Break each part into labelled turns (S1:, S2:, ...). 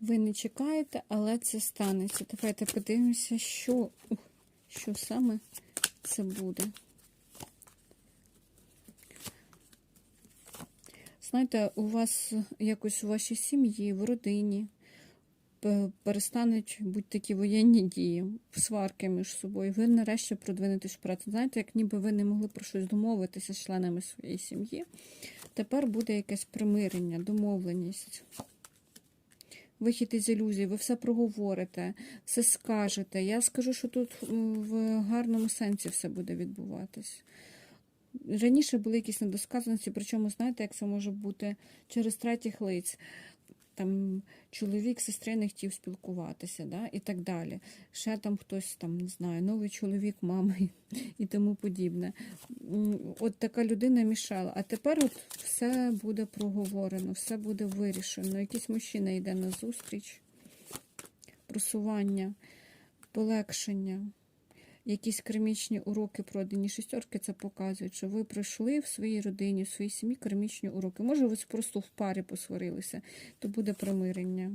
S1: Ви не чекаєте, але це станеться. Давайте подивимося, що, що саме це буде. Знаєте, у вас якось у вашій сім'ї, в родині перестануть бути такі воєнні дії, сварки між собою. Ви нарешті продвинетесь вперед. Знаєте, як ніби ви не могли про щось домовитися з членами своєї сім'ї. Тепер буде якесь примирення, домовленість. Вихід із ілюзії, ви все проговорите, все скажете. Я скажу, що тут в гарному сенсі все буде відбуватись. Раніше були якісь недосказаності, причому знаєте, як це може бути через третіх лиць. Там чоловік сестри не хотів спілкуватися, да? і так далі. Ще там хтось, там, не знаю, новий чоловік, мама і, і тому подібне. От така людина мішала. А тепер от все буде проговорено, все буде вирішено. Якийсь мужчина йде на зустріч, просування, полегшення. Якісь кармічні уроки пройдені шістерки, це показують, що ви пройшли в своїй родині, в своїй сім'ї кармічні уроки. Може, ви просто в парі посварилися, то буде примирення.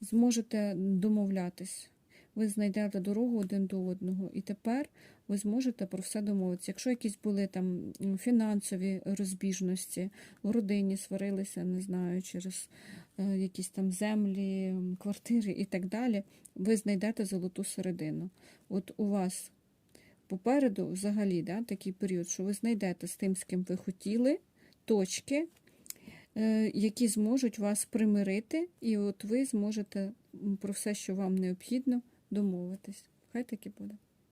S1: Зможете домовлятись. Ви знайдете дорогу один до одного, і тепер ви зможете про все домовитися. Якщо якісь були там фінансові розбіжності, в родині сварилися, не знаю, через е, якісь там землі, квартири і так далі, ви знайдете золоту середину. От у вас попереду взагалі да, такий період, що ви знайдете з тим, з ким ви хотіли, точки, е, які зможуть вас примирити, і от ви зможете про все, що вам необхідно, домовитись. Хай таки буде.